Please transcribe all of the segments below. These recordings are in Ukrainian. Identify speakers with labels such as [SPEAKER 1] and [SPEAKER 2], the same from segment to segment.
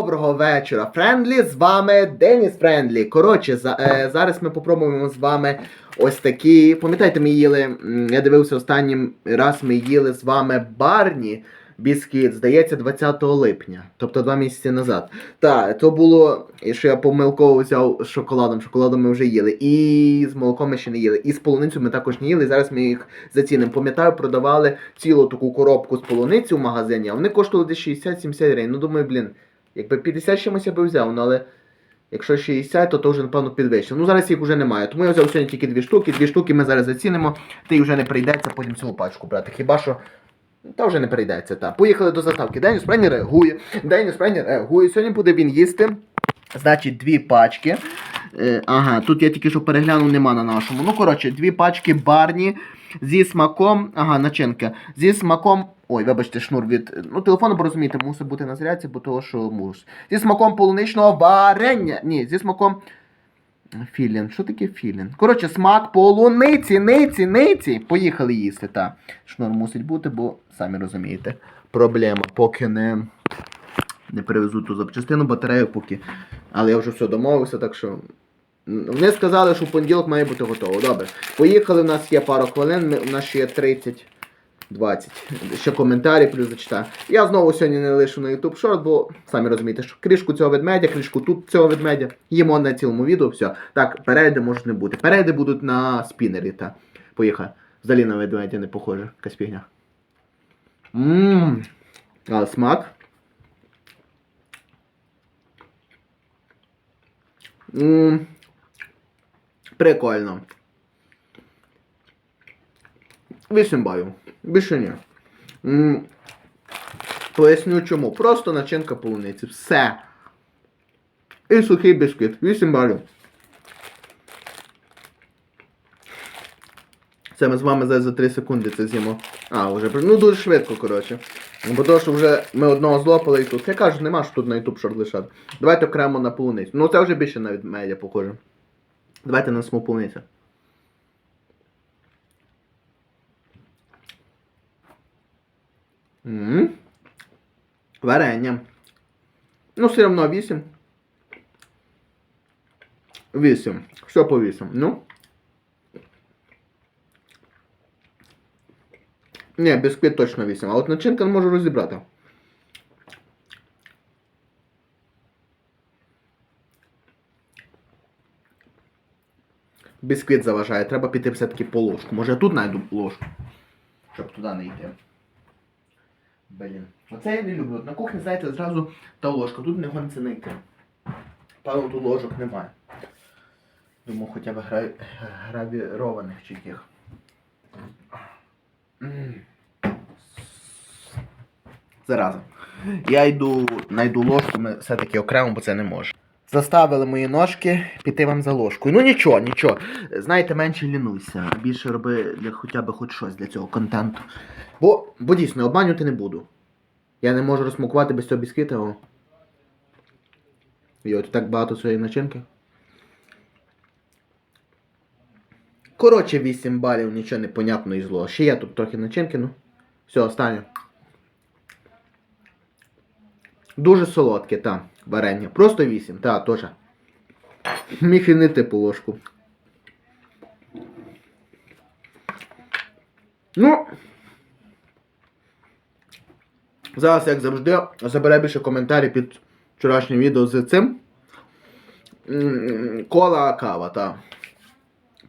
[SPEAKER 1] Доброго вечора, Френдлі. З вами Деніс Френдлі. Коротше, за, е, зараз ми попробуємо з вами ось такі. Пам'ятаєте, ми їли. Я дивився останнім раз ми їли з вами Барні біскіт, здається, 20 липня, тобто два місяці назад. Так, то було, що я помилково взяв з шоколадом. Шоколадом ми вже їли. І з молоком ми ще не їли. І з полуницю ми також не їли. Зараз ми їх зацінимо. Пам'ятаю, продавали цілу таку коробку з полуниці в магазині, а вони коштували десь 60-70 гривень. Ну думаю, блін, якби 50 з чимось я би взяв, ну але. Якщо 60, то то вже, напевно, підвищено. Ну зараз їх вже немає. Тому я взяв сьогодні тільки дві штуки. Дві штуки ми зараз зацінимо. Ти їх вже не прийдеться потім цілу пачку брати. Хіба що. Та вже не прийдеться. Та. Поїхали до заставки. Деніс Прені реагує. Деніс Прені реагує. Сьогодні буде він їсти. Значить, дві пачки. Е, ага, тут я тільки що переглянув, нема на нашому. Ну, коротше, дві пачки барні зі смаком. Ага, начинка. Зі смаком. Ой, вибачте, шнур від. Ну, телефону, бо розумієте, мусить бути на зарядці, бо того, що муж. Зі смаком полуничного варення. Ні, зі смаком. Філін. Що таке філін? Коротше, смак полуниці, ниці, ниці. Поїхали їсти, та. Шнур мусить бути, бо самі розумієте. Проблема, поки не. Не привезуть ту запчастину, батарею поки. Але я вже все домовився, так що. Вони сказали, що в понеділок має бути готово. Добре. Поїхали, у нас є пару хвилин, ми, у нас ще є 30. 20. Ще коментарі плюс зачитаю. Я знову сьогодні не лишу на YouTube Short, бо самі розумієте, що кришку цього ведмедя, кришку тут цього ведмедя. Їмо на цілому відео, все. Так, перейди можуть не бути. Перейди будуть на спінері, та. Поїхали. Взагалі на ведмедя не похоже, якась фігня. Ммм. Але смак. Ммм. Прикольно. 8 балів. Більше ні. М, Поясню чому. Просто начинка полуниці. Все. І сухий бісквіт. 8 балів. Це ми з вами за, за 3 секунди це з'їмо. А, вже ну дуже швидко, коротше. Бо то, що вже ми одного злопали і тут. Я кажу, нема що тут на YouTube шорт лишати. Давайте окремо на полуницю. Ну це вже більше навіть медіа похоже. Давайте на сму полуницю. Варення. Ну, все одно 8. 8. Все по 8. Ну. Ні, бісквіт точно 8. А от начинка не можу розібрати. Бісквіт заважає. Треба піти все-таки по ложку. Може я тут знайду ложку. Щоб туди не йти. Блін. Оце я не люблю. На кухні, знаєте, зразу та ложка. Тут не гониться не йти. Певно, тут ложок немає. Думаю, хоча б гра... гравірованих чи. М. Зараза. Я йду, знайду ложку, ми все-таки окремо, бо це не може. Заставили мої ножки піти вам за ложкою. Ну нічого, нічого. Знаєте, менше лінуйся. Більше роби для хоча б хоч щось для цього контенту. Бо, бо дійсно, обманювати не буду. Я не можу розсмакувати без цього бісквіта. І от так багато своєї начинки. Коротше, 8 балів, нічого не понятно і зло. Ще є тут трохи начинки, ну. Все, останнє. Дуже солодке, та, варення. Просто 8, та, теж. Міг і не типу ложку. Ну. Зараз, як завжди, забере більше коментарів під вчорашнім відео з цим. Кола кава, та.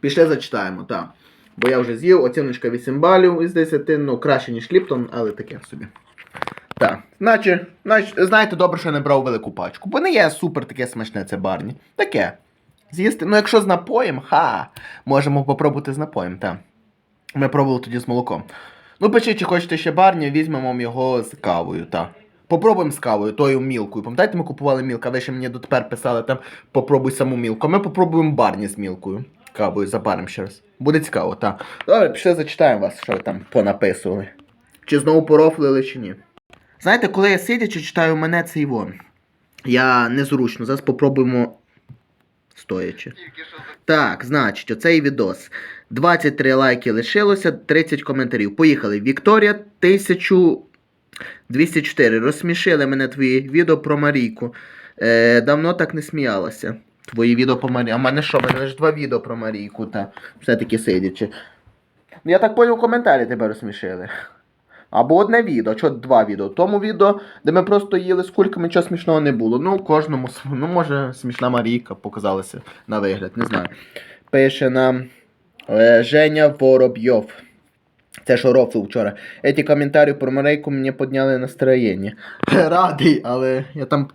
[SPEAKER 1] Пішли зачитаємо, так. Бо я вже з'їв, оціночка 8 балів із 10, ну краще, ніж Ліптон, але таке собі. Наче, наче, знаєте, добре, що я не брав велику пачку. Бо не є супер таке смачне це барні. Таке. З'їсти. Ну, якщо з напоєм, ха. Можемо попробувати з напоєм, так. Ми пробували тоді з молоком. Ну, пишіть, чи хочете ще барні, візьмемо його з кавою, так. Попробуємо з кавою, тою мілкою. Пам'ятаєте, ми купували мілку, а ви ще мені дотепер писали там попробуй саму мілку. Ми попробуємо барні з мілкою. Кавою забаримо ще раз. Буде цікаво, так. Добре, пішли зачитаємо вас, що ви там понаписували. Чи знову порофлили, чи ні. Знаєте, коли я сидячи читаю мене цей вон. Я незручно. Зараз попробуємо стоячи. Так, значить, оцей відос. 23 лайки лишилося, 30 коментарів. Поїхали. Вікторія 1000 204. Розсмішили мене твої відео про Марійку. Е, давно так не сміялася. Твої відео про Марійку. А мене що? Мене ж два відео про Марійку, та все-таки сидячи. Ну, Я так поняв, коментарі тебе розсмішили. Або одне відео, що два відео. Тому відео, де ми просто їли з кульками, нічого смішного не було. Ну, кожному, ну, може, смішна Марійка показалася на вигляд, не знаю. Пише нам е, Женя Воробйов. Це що рофл вчора. Эти коментарі про Марейку мені підняли настроєння. Радий, але я там,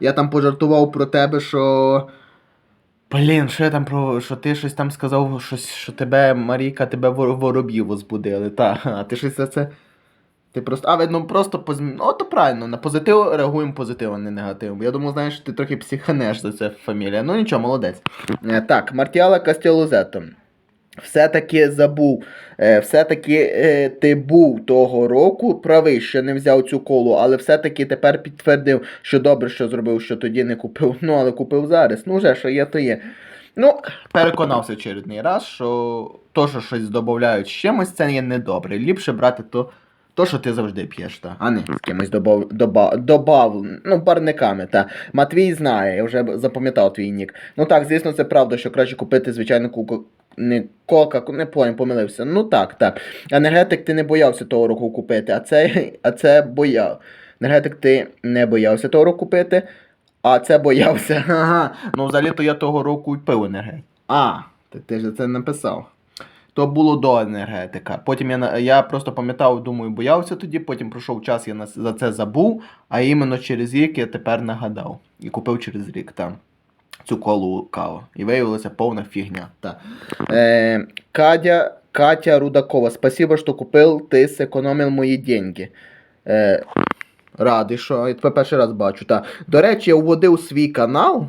[SPEAKER 1] я там пожартував про тебе, що. Блін, що я там про. що ти щось там сказав, щось, що тебе, Марійка, тебе вор- вороб'їв возбудили. Та, а ти щось за це. Ти просто. А, видно, просто позм... Ну, то правильно, на позитив реагуємо позитивно, а не негативом. Я думаю, знаєш, ти трохи психанеш за це фамілія. Ну нічого, молодець. Е, Так, Мартіала Кастелузето. Все-таки забув. Е, все-таки е, ти був того року правий, що не взяв цю колу, але все-таки тепер підтвердив, що добре, що зробив, що тоді не купив. Ну, але купив зараз. Ну, вже що є, то є. Ну, переконався очередний раз, що то, що щось додають з чимось, це є недобре. Ліпше брати то, то що ти завжди п'єш, та, а не з кимось добав, добав, добав, ну, парниками. Та. Матвій знає, я вже запам'ятав твій нік. Ну так, звісно, це правда, що краще купити звичайну куку. Не кока, не понял, помилився. Ну так, так. Енергетик ти не боявся того року купити, а це, а це бояв. Енергетик ти не боявся того року купити, а це боявся. Ага. Ну, взагалі-то я того року й пив енергетик. А, ти, ти ж це написав. То було до енергетика. Потім я, я просто пам'ятав, думаю, боявся тоді, потім пройшов час, я за це забув, а іменно через рік я тепер нагадав. І купив через рік там цю колу каву. І виявилася повна фігня. Та. Е, Катя, Катя Рудакова, спасибо, що купив, ти зекономив мої деньги. Е, радий, що я перший раз бачу. Та. До речі, я вводив свій канал.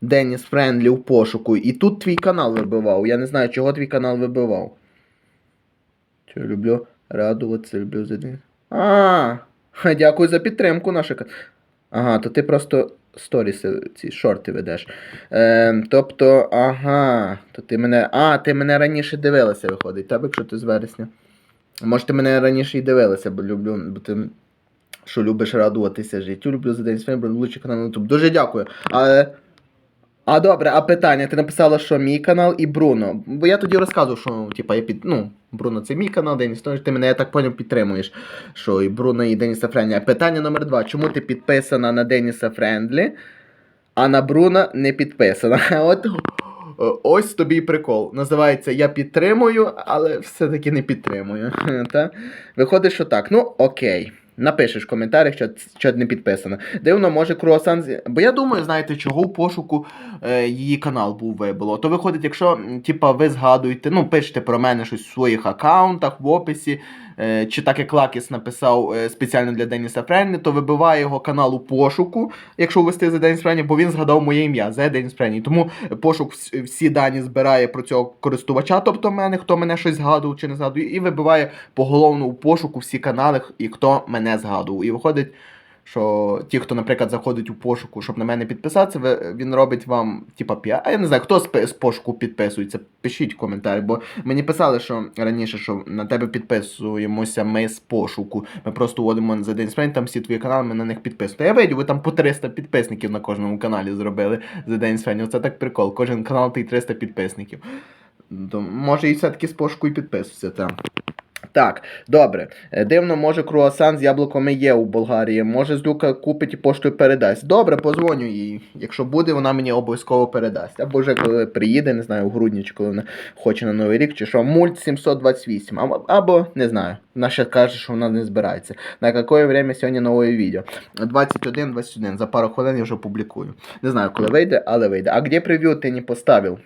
[SPEAKER 1] Деніс Френдлі в пошуку, і тут твій канал вибивав. Я не знаю, чого твій канал вибивав. Що люблю радуватися, люблю за день. А, дякую за підтримку, наша. Ага, то ти просто сторіси, ці шорти ведеш. Е, тобто, ага, то ти мене. А, ти мене раніше дивилася, виходить, так, якщо ти з вересня. Може, ти мене раніше і дивилася, бо люблю, бо ти. Що любиш радуватися життю, люблю за день своїм, лучший канал на YouTube. Дуже дякую. Але. А добре, а питання? Ти написала, що мій канал і Бруно. Бо я тоді розказував, що типа, я під. Ну, Бруно це мій канал, Деніс, тож ти мене, я так поняв, підтримуєш. Що і Бруно, і Деніса Френдлі. Питання номер два. Чому ти підписана на Деніса Френдлі, а на Бруно не підписана? От ось тобі й прикол. Називається Я підтримую, але все-таки не підтримую. Та? Виходить, що так. Ну, окей. Напишеш в коментарях, що, що не підписано. Дивно, може круасан. Бо я думаю, знаєте, чого в пошуку е, її канал був вибило. То виходить, якщо типа, ви згадуєте, ну, пишете про мене щось в своїх аккаунтах, в описі, чи так як Лакіс написав е, спеціально для Деніса Френні, то вибиває його канал у пошуку, якщо ввести за Деніс Френні, бо він згадав моє ім'я за Деніс Френні. Тому пошук всі дані збирає про цього користувача, тобто мене, хто мене щось згадував чи не згадує, і вибиває поголовно у пошуку всі канали, і хто мене згадував. І виходить, що ті, хто, наприклад, заходить у пошуку, щоб на мене підписатися, він робить вам, типа, піар. А я не знаю, хто з, пошуку підписується. Пишіть в коментарі, бо мені писали, що раніше, що на тебе підписуємося ми з пошуку. Ми просто вводимо за день спринт, там всі твої канали, ми на них підписуємо. Я видів, ви там по 300 підписників на кожному каналі зробили за день спринт. Це так прикол. Кожен канал ти 300 підписників. То, може і все-таки з пошуку і підписується там. Так, добре. Е, Дивно, може круасан з яблуками є у Болгарії. Може Злюка купить і поштою передасть. Добре, позвоню їй. Якщо буде, вона мені обов'язково передасть. Або вже коли приїде, не знаю, у грудні, чи коли вона хоче на Новий рік, чи що. Мульт 728. Або, або не знаю. Вона ще каже, що вона не збирається. На яке время сьогодні нове відео? 21-21. За пару хвилин я вже публікую. Не знаю, коли вийде, але вийде. А де прев'ю ти не поставив?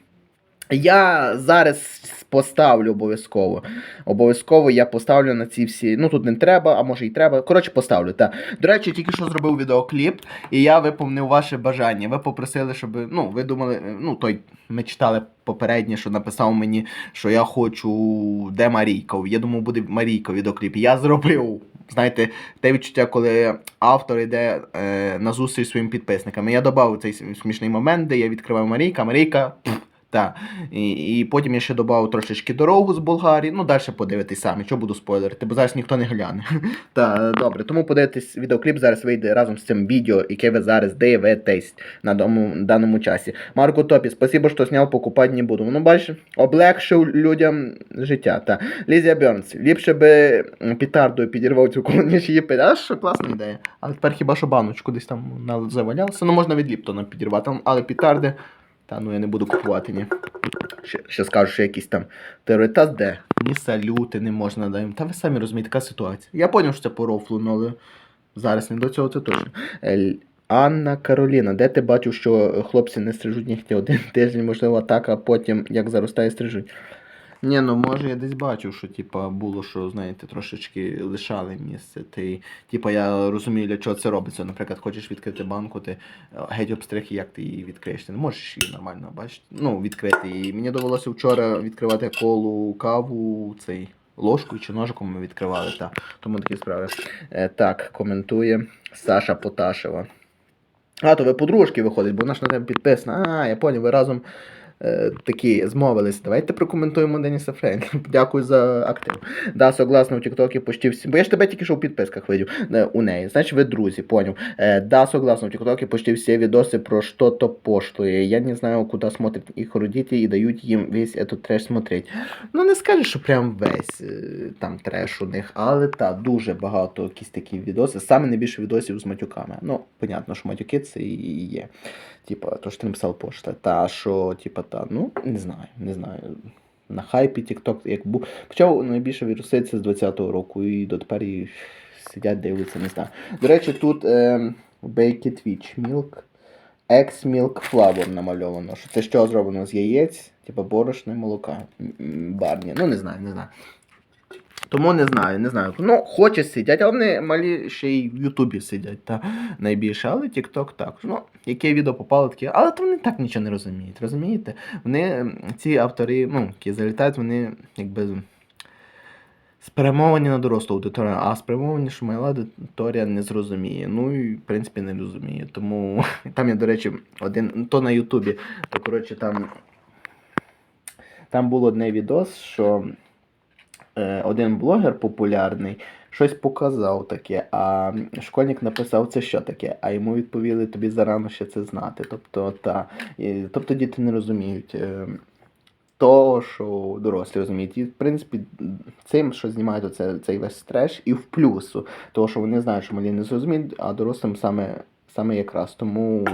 [SPEAKER 1] Я зараз поставлю обов'язково. Обов'язково я поставлю на ці всі. Ну тут не треба, а може і треба. Коротше, поставлю. Та. До речі, тільки що зробив відеокліп, і я виповнив ваше бажання. Ви попросили, щоб. Ну, ви думали, ну той ми читали попереднє, що написав мені, що я хочу, де Марійка. Я думав, буде Марійка відеокліп. Я зробив. Знаєте, те відчуття, коли автор йде е, на зустріч своїм підписникам. І Я додав цей смішний момент, де я відкриваю Марійка, Марійка. пф, Та. І, і потім я ще додав трошечки дорогу з Болгарії. Ну, далі подивитись самі, що буду спойлерити, бо зараз ніхто не гляне. Та, добре, тому подивитись відеокліп зараз вийде разом з цим відео, яке ви зараз дивитесь на даному часі. Марко Топі, спасибо, що зняв, покупати не буду. Ну, бачиш, облегшив людям життя. Та. Лізія Бернс, ліпше би м, петардою підірвав цю коло, ніж її пи- А що класна ідея. Але тепер хіба що баночку десь там завалялося. Ну, можна від Ліптона підірвати, але петарди. Та ну я не буду купувати, ні. Ще, ще скажу, що якісь там терорита де. Ні салюти не можна даємо. Та ви самі розумієте, така ситуація. Я зрозумів, що це по рофлу, але зараз не до цього це точно. Е, Анна Кароліна, де ти бачив, що хлопці не стрижуть нігті один тиждень, можливо, так, а потім як заростає стрижуть. Ні, ну може я десь бачив, що типа було, що знаєте, трошечки лишали місце. Ти, типа, я розумію, для чого це робиться. Наприклад, хочеш відкрити банку, ти е, геть обстриг, як ти її відкриєш. Ти не можеш її нормально бачити. Ну, відкрити. І мені довелося вчора відкривати колу каву, цей ложкою чи ножиком ми відкривали. Та. Тому такі справи. Е, так, коментує Саша Поташева. А, то ви подружки виходить, бо вона ж на тебе підписана. А, я поняв, ви разом такі змовились. Давайте прокоментуємо Деніса Фрейнда. Дякую за актив. Да, согласно в Тіктокі почти всі. Бо я ж тебе тільки що в підписках видів е, у неї. Значить, ви друзі, поняв. Е, да, согласно в Тіктокі почти всі відоси про что-то пошлое. Я не знаю, куда смотрят их родители и дают їм весь этот треш смотреть. Ну, не скажеш, що прям весь е, там треш у них, але та дуже багато якісь такі відоси. Саме найбільше відосів з матюками. Ну, понятно, що матюки це і є. Типа, то, що ти написав пошта. Та що, типа, та, ну, не знаю, не знаю. На хайпі TikTok, як був. Почав найбільше віруситися з 20-го року і дотепер і сидять, дивляться, не знаю. До речі, тут е, Baked Witch Milk. Ex Milk Flavor намальовано. Що це що зроблено з яєць, типа борошна і молока. Барні. Ну, не знаю, не знаю. Тому не знаю, не знаю. Ну, хоче сидять, але вони малі ще й в Ютубі сидять, та найбільше, але TikTok так. Ну, яке відео попало таке, але то вони так нічого не розуміють. Розумієте? Вони, ці автори, ну, які залітають, вони якби спрямовані на дорослу аудиторію, а спрямовані, що моя аудиторія не зрозуміє. Ну і в принципі не розуміє. Тому там я, до речі, один, то на Ютубі, то коротше там. Там було одне відос, що один блогер популярний щось показав таке, а школьник написав, це що таке, а йому відповіли тобі зарано ще це знати. Тобто, та, тобто діти не розуміють. Е, того, що дорослі розуміють. І, в принципі, цим, що знімають оце, цей весь треш, і в плюсу. Того, що вони знають, що малі не зрозуміють, а дорослим саме, саме якраз. Тому,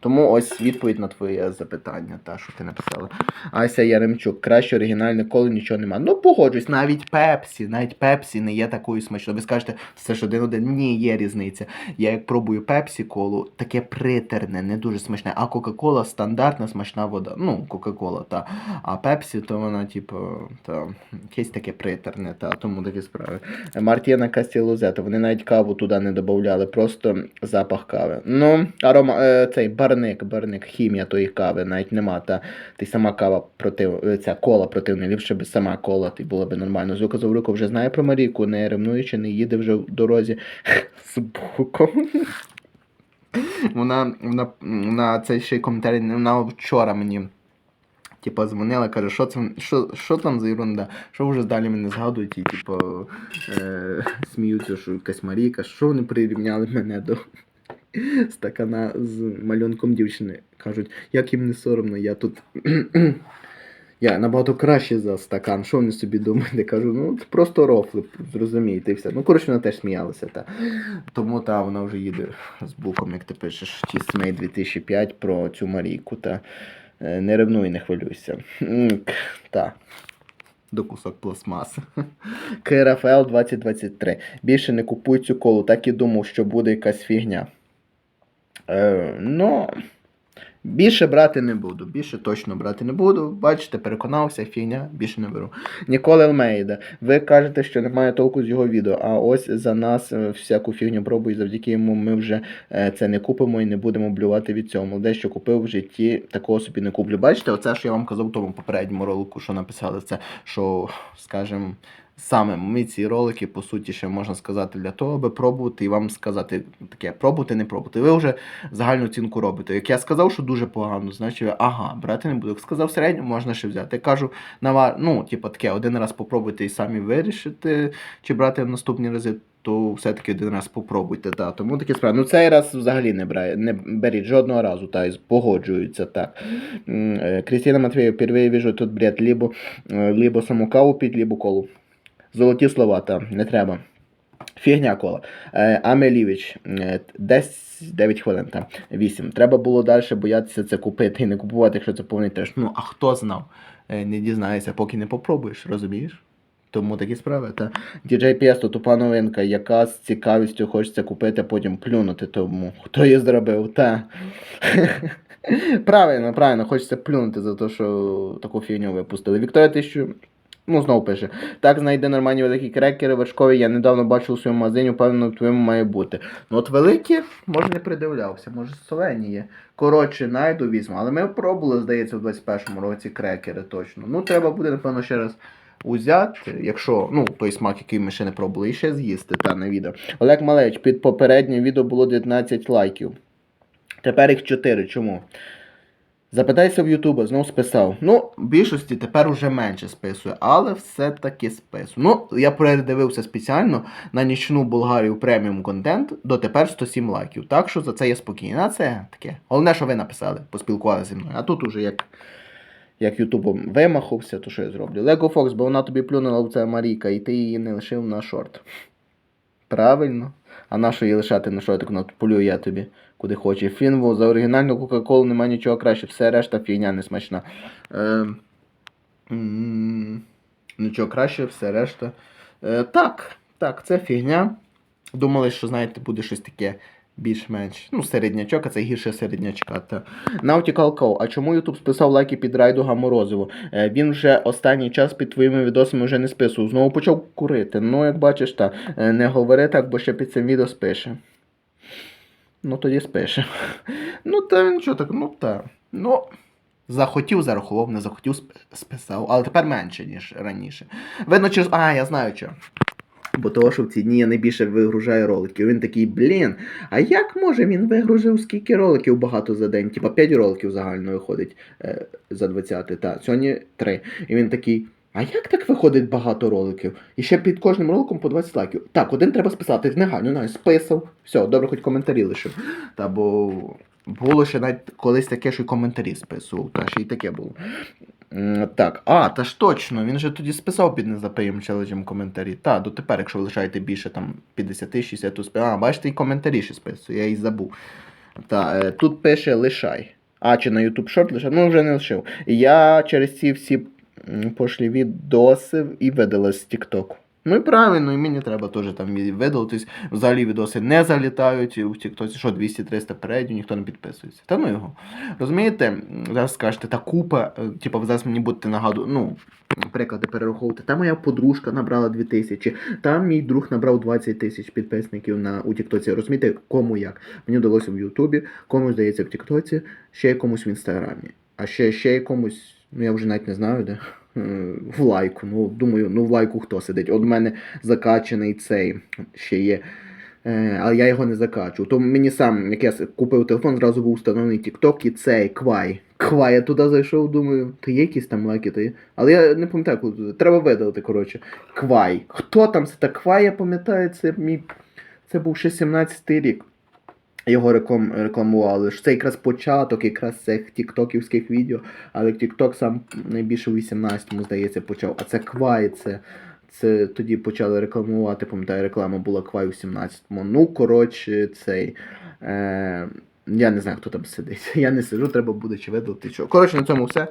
[SPEAKER 1] тому ось відповідь на твоє запитання, та, що ти написала. Ася Яремчук, краще оригінал ніколи нічого нема. Ну, погоджусь, навіть Пепсі, навіть Пепсі не є такою смачною. Ви скажете, це ж один-один. Ні, є різниця. Я як пробую Пепсі колу, таке притерне, не дуже смачне. А Кока-Кола стандартна смачна вода. Ну, Кока-Кола, та. А Пепсі, то вона, типу, та, якесь таке притерне, та, тому такі справи. Мартіна Кастілузета, вони навіть каву туди не додавали, просто запах кави. Ну, арома, е, цей барник, барник, хімія тої кави, навіть нема. Та, ти сама кава против, е, ця кола противна, ліпше би сама кола, ти було б нормально. Зука Завруко вже знає про Марійку, не ревнуючи, не їде вже в дорозі з буком. Вона, вона, вона цей ще й коментарі, вона вчора мені. Типа дзвонила, каже, що це що, що там за ерунда? Що вже далі мене згадують і типу, е, сміються, що якась Марійка, що вони прирівняли мене до стакана з малюнком дівчини. Кажуть, як їм не соромно, я тут. Я набагато краще за стакан. Що вони собі думають? Кажу, ну це просто рофли, зрозумієте, і все. Ну, коротше, вона теж сміялася. Та. Тому та вона вже їде з буком, як ти пишеш, Тісмей 2005 про цю Марійку. Та. Е, Не ревнуй, не хвилюйся. Та. До кусок пластмаси. КРФЛ 2023. Більше не купуй цю колу, так і думав, що буде якась фігня. Е, ну, більше брати не буду. Більше точно брати не буду. Бачите, переконався, фігня, більше не беру. Ніколи Елмейда. Ви кажете, що немає толку з його відео, а ось за нас всяку фігню пробує, завдяки йому ми вже е, це не купимо і не будемо блювати від цього. Молоде, що купив в житті, такого собі не куплю. Бачите, оце, що я вам казав в тому попередньому ролику, що написали це, що, скажімо, Саме ми ці ролики, по суті, ще можна сказати, для того, аби пробувати і вам сказати таке, пробувати, не пробувати. Ви вже загальну оцінку робите. Як я сказав, що дуже погано, значить, ага, брати не буду. Як сказав середньо, можна ще взяти. Я кажу, на ну, типу, таке, один раз попробуйте і самі вирішите, чи брати наступні рази, то все-таки один раз попробуйте. Да. Тому такі справи. Ну, цей раз взагалі не, брає, не беріть жодного разу, та, і погоджуються так. Е, Кристина Матвеєва, впервые вижу тут бред, либо, е, либо саму каву пить, либо колу. Золоті слова, там, не треба. Фігня кола. Е, Амелівич, е, десь 9 хвилин, там, 8. Треба було далі боятися це купити і не купувати, якщо це повний треш. Ну, а хто знав? Е, Не дізнаєшся, поки не попробуєш, розумієш? Тому такі справи. Та DJ Piesto, тупа новинка, яка з цікавістю хочеться купити, а потім плюнути тому. Хто її зробив? Та. правильно, правильно, хочеться плюнути за те, що таку фігню випустили. Вікторія тисячу. Ну, знову пише. Так, знайди нормальні великі крекери, вершкові. Я недавно бачив у своєму магазині, впевнено, в твоєму має бути. Ну от великі, може не придивлявся, може солені є. Коротше, найду візьму. Але ми пробували, здається, в 21-му році крекери точно. Ну, треба буде, напевно, ще раз узяти, якщо, ну, той смак, який ми ще не пробували, і ще з'їсти, та на відео. Олег Малевич, під попереднє відео було 19 лайків. Тепер їх 4. Чому? Запитайся в Ютуба, знов списав. Ну, в більшості тепер уже менше списує, але все-таки списує. Ну, я передивився спеціально на нічну Болгарію преміум контент, дотепер 107 лайків. Так що за це я спокійний. А це таке. Головне, що ви написали, поспілкувалися зі мною. А тут уже як. Як Ютубом вимахався, то що я зроблю? Лего Фокс, бо вона тобі плюнула в це Маріка, і ти її не лишив на шорт. Правильно. А на що її лишати на шортик? Ну, полюю я тобі куди хоче. Фінву, за оригінальну Кока-Колу немає нічого краще, все решта фігня не смачна. Е, нічого краще, все решта. Е, так, так, це фігня. Думали, що, знаєте, буде щось таке більш-менш. Ну, середнячок, а це гірше середнячка. Та. Nautical. А чому YouTube списав лайки під райдуга Морозову? Е, він вже останній час під твоїми відосами вже не списував. Знову почав курити. Ну, як бачиш, та, е, не говори так, бо ще під цим відео спише. Ну, тоді спише. Ну, та що так, ну та. Ну. Захотів, зарахував, не захотів, списав, але тепер менше, ніж раніше. Видно, через. А, я знаю що. Бо того, що в ці дні я найбільше вигружаю роликів. Він такий, блін, а як може він вигрузив скільки роликів багато за день? Типа 5 роликів загально виходить е, за 20, та сьогодні 3. І він такий. А як так виходить багато роликів? І ще під кожним роликом по 20 лайків. Так, один треба списати, негайно, навіть списав. Все, добре, хоч коментарі лишив. Та бо було ще навіть колись таке, що й коментарі списував. Та ще й таке було. Так, а, та ж точно, він же тоді списав під незапиєм челенджем коментарі. Та, дотепер, якщо ви лишаєте більше там 50-60, то спи... А, бачите, і коментарі ще списує, я і забув. Та, е, тут пише лишай. А, чи на YouTube Short лишай? Ну, вже не лишив. Я через ці всі пошлі відоси і видала з TikTok. Ну і правильно, і мені треба теж там видалитись. Взагалі відоси не залітають в Тіктоці, що 200-300 передів, ніхто не підписується. Та ну його. Розумієте, зараз скажете, та купа, е, типу, зараз мені будете нагадувати, ну, приклади перераховувати. Та моя подружка набрала 2000, там мій друг набрав 20 тисяч підписників на у Тіктоці. Розумієте, кому як? Мені вдалося в Ютубі, комусь здається в Тіктоці, ще якомусь в Інстаграмі. А ще, ще якомусь, ну я вже навіть не знаю, де. Е, В лайку. Ну, думаю, ну в лайку хто сидить. От у мене закачаний цей ще є. Е, але я його не закачу. То мені сам, як я купив телефон, зразу був встановлений TikTok і цей Квай. Квай, я туди зайшов, думаю, то є якісь там лайки, то є. Але я не пам'ятаю, коли туди. Треба видалити, коротше. Квай. Хто там це? Та Квай, я пам'ятаю, це мій. Це був ще 17-й рік. Його реклам, рекламували. Це якраз початок якраз цих тіктоківських відео, але TikTok сам найбільше у 18-му, здається, почав. А це Квай, це, це тоді почали рекламувати, пам'ятаю, реклама була Квай у 17-му. Ну, коротше, цей. Е, я не знаю, хто там сидить. Я не сиджу, треба буде чи видалити. Що. Коротше, на цьому все.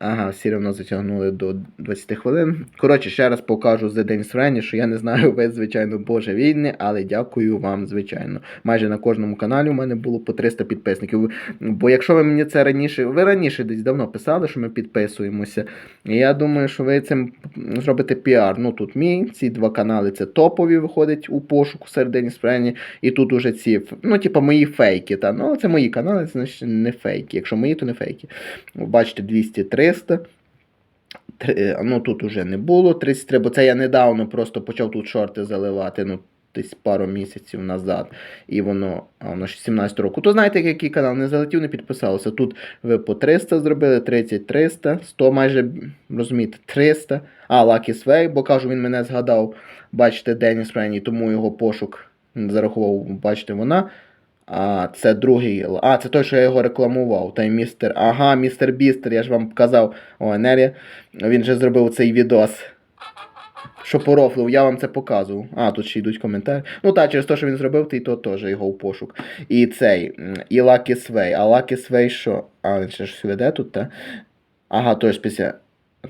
[SPEAKER 1] Ага, все одно затягнули до 20 хвилин. Коротше, ще раз покажу за день срені, що я не знаю ви, звичайно, Боже війни, але дякую вам, звичайно. Майже на кожному каналі у мене було по 300 підписників. Бо якщо ви мені це раніше, ви раніше десь давно писали, що ми підписуємося. Я думаю, що ви цим зробите піар. Ну тут мій, ці два канали це топові, виходить у пошуку серед День Срені. І тут уже ці, ну, типу, мої фейки. Та? Ну, це мої канали, це значить не фейки. Якщо мої, то не фейки. Бачите, 203. 300. Е, ну тут уже не було 33, бо це я недавно просто почав тут шорти заливати. ну Десь пару місяців назад, і воно а воно 17 року. То знаєте, який канал не залетів, не підписалося. Тут ви по 300 зробили, 30, 300, 100 майже розумієте, 300. А, Lucky Sway, бо кажу, він мене згадав, бачите, Деніс Ренні, тому його пошук зарахував, бачите, вона. А це другий. А, це той, що я його рекламував. Той містер. Ага, містер Бістер, я ж вам показав. О, Енері. Він же зробив цей відос. Що порофлив, я вам це показував. А, тут ще йдуть коментарі. Ну так, через те, що він зробив, ти то теж його в пошук. І цей, і Lucky Sway. А Lucky Sway що? А, він ще ж веде тут, та? Ага, тож після.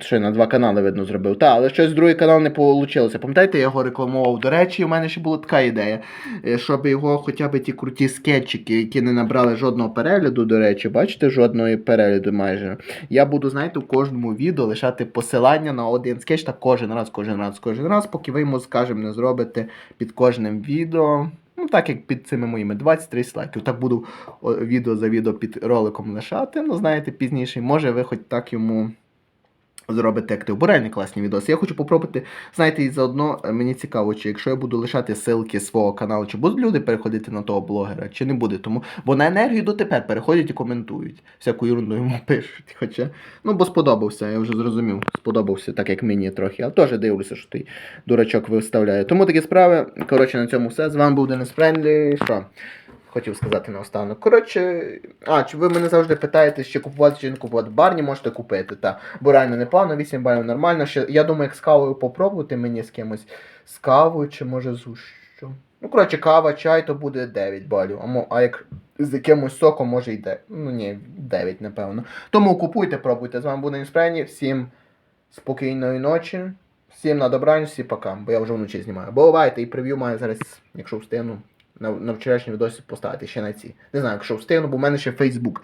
[SPEAKER 1] Що я на два канали, видно, зробив. Та, але щось другий канал не вийшло. Пам'ятаєте, я його рекламував. До речі, у мене ще була така ідея, е, щоб його хоча б ті круті скетчики, які не набрали жодного перегляду, до речі, бачите, жодної перегляду майже. Я буду, знаєте, в кожному відео лишати посилання на один скетч та кожен раз, кожен раз, кожен раз, поки ви йому, скажімо, не зробите під кожним відео. Ну, так як під цими моїми 20-30 лайків. Так буду відео за відео під роликом лишати. Ну, знаєте, пізніше, може ви хоч так йому зробите актив. Бо реально класні відоси. Я хочу попробувати, знаєте, і заодно е, мені цікаво, чи якщо я буду лишати ссылки свого каналу, чи будуть люди переходити на того блогера, чи не буде. Тому, бо на енергію дотепер переходять і коментують. Всяку ерунду йому пишуть. Хоча, ну, бо сподобався, я вже зрозумів. Сподобався, так як мені трохи. Але теж дивлюся, що той дурачок виставляє. Тому такі справи. Коротше, на цьому все. З вами був Денис Френдлі. Що? Хотів сказати наостанок. Коротше, а, чи ви мене завжди питаєте, чи купувати, чи не купувати. Барні можете купити, та. Бо реально непогано, 8 балів нормально. Ще, я думаю, як з кавою попробувати мені з кимось. З кавою, чи може з що. Ну, коротше, кава, чай, то буде 9 балів. А, а як з якимось соком, може йде. Ну ні, 9, напевно. Тому купуйте, пробуйте. З вами був Інспрені. Всім спокійної ночі. Всім на добраніч, всі пока. Бо я вже вночі знімаю. Бувайте, і прев'ю маю зараз, якщо встигну, на, на вчорашній відосі поставити ще на ці. Не знаю, якщо встигну, бо в мене ще Facebook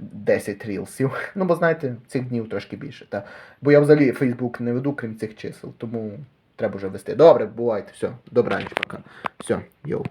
[SPEAKER 1] 10 рілсів. Ну, бо знаєте, цих днів трошки більше. Та. Бо я взагалі Facebook не веду, крім цих чисел. Тому треба вже вести. Добре, бувайте. Все, добраніч, пока. Все, йоу.